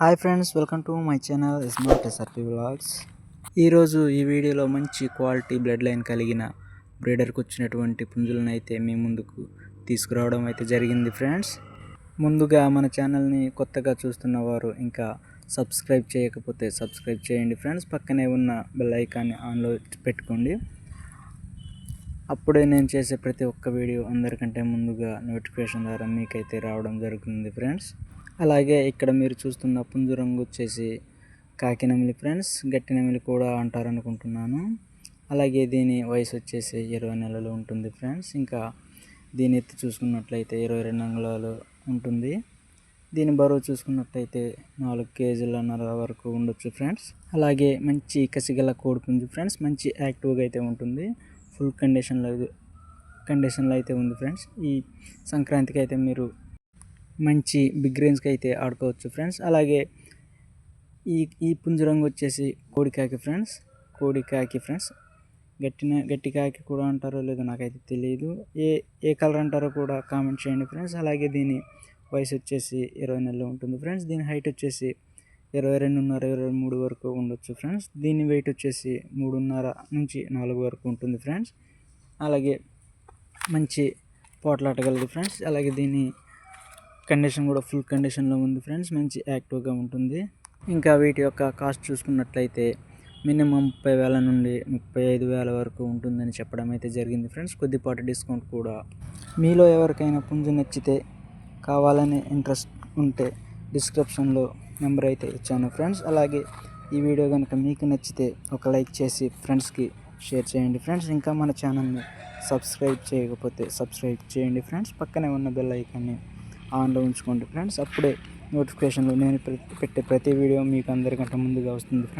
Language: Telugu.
Hi friends welcome to my channel. Smart SRP blogs ఈరోజు ఈ వీడియోలో మంచి క్వాలిటీ బ్లడ్ లైన్ కలిగిన బ్రీడర్కి వచ్చినటువంటి పుంజులను అయితే మీ ముందుకు తీసుకురావడం అయితే జరిగింది ఫ్రెండ్స్. ముందుగా మన ఛానల్ని కొత్తగా చూస్తున్న వారు ఇంకా సబ్స్క్రైబ్ చేయకపోతే సబ్స్క్రైబ్ చేయండి ఫ్రెండ్స్. పక్కనే ఉన్న బెల్ ఐకాన్ని ఆన్లో పెట్టుకోండి. అప్పుడే నేను చేసే ప్రతి ఒక్క వీడియో అందరికంటే ముందుగా నోటిఫికేషన్ ద్వారా మీకైతే రావడం జరుగుతుంది ఫ్రెండ్స్. అలాగే ఇక్కడ మీరు చూస్తున్న పుంజు రంగు వచ్చేసి కాకినమిలి ఫ్రెండ్స్ గట్టి నెమిలి కూడా అంటారు అనుకుంటున్నాను అలాగే దీని వయసు వచ్చేసి ఇరవై నెలలు ఉంటుంది ఫ్రెండ్స్. ఇంకా దీని ఎత్తు చూసుకున్నట్లయితే ఇరవై రెండు అంగుళాలు ఉంటుంది. దీని బరువు చూసుకున్నట్లయితే నాలుగు కేజీలన్నర వరకు ఉండొచ్చు ఫ్రెండ్స్. అలాగే మంచి కసిగల కోడిపుంజ్ ఫ్రెండ్స్ మంచి యాక్టివ్గా అయితే ఉంటుంది. ఫుల్ కండిషన్లో కండిషన్లో అయితే ఉంది ఫ్రెండ్స్. ఈ సంక్రాంతికి అయితే మీరు మంచి బిగ్ రేంజ్కి అయితే ఆడుకోవచ్చు ఫ్రెండ్స్. అలాగే ఈ ఈ పుంజు రంగు వచ్చేసి కోడికాకి ఫ్రెండ్స్. కోడికాకి ఫ్రెండ్స్. గట్టిన గట్టి కాకి కూడా అంటారో లేదో నాకైతే తెలియదు ఏ ఏ కలర్ అంటారో కూడా కామెంట్ చేయండి ఫ్రెండ్స్. అలాగే దీని వయసు వచ్చేసి ఇరవై నెలలు ఉంటుంది ఫ్రెండ్స్. దీని హైట్ వచ్చేసి ఇరవై రెండున్నర ఇరవై మూడు వరకు ఉండొచ్చు ఫ్రెండ్స్. దీని వెయిట్ వచ్చేసి మూడున్నర నుంచి నాలుగు వరకు ఉంటుంది ఫ్రెండ్స్. అలాగే మంచి పోట్లాటగలదు ఫ్రెండ్స్. అలాగే దీని కండిషన్ కూడా ఫుల్ కండిషన్లో ఉంది ఫ్రెండ్స్. మంచి యాక్టివ్గా ఉంటుంది. ఇంకా వీటి యొక్క కాస్ట్ చూసుకున్నట్లయితే మినిమం ముప్పై వేల నుండి ముప్పై ఐదు వేల వరకు ఉంటుందని చెప్పడం అయితే జరిగింది ఫ్రెండ్స్. కొద్దిపాటి డిస్కౌంట్ కూడా. మీలో ఎవరికైనా పుంజు నచ్చితే కావాలని ఇంట్రెస్ట్ ఉంటే డిస్క్రిప్షన్లో నెంబర్ అయితే ఇచ్చాను ఫ్రెండ్స్. అలాగే ఈ వీడియో కనుక మీకు నచ్చితే ఒక లైక్ చేసి ఫ్రెండ్స్కి షేర్ చేయండి ఫ్రెండ్స్. ఇంకా మన ఛానల్ని సబ్స్క్రైబ్ చేయకపోతే సబ్స్క్రైబ్ చేయండి ఫ్రెండ్స్. పక్కనే ఉన్న బెల్ ఐకాన్ని ఆన్లో ఉంచుకోండి ఫ్రెండ్స్. అప్పుడే నోటిఫికేషన్లు నేను పెట్టే ప్రతి వీడియో మీకు అందరికంటే ముందుగా వస్తుంది ఫ్రెండ్స్.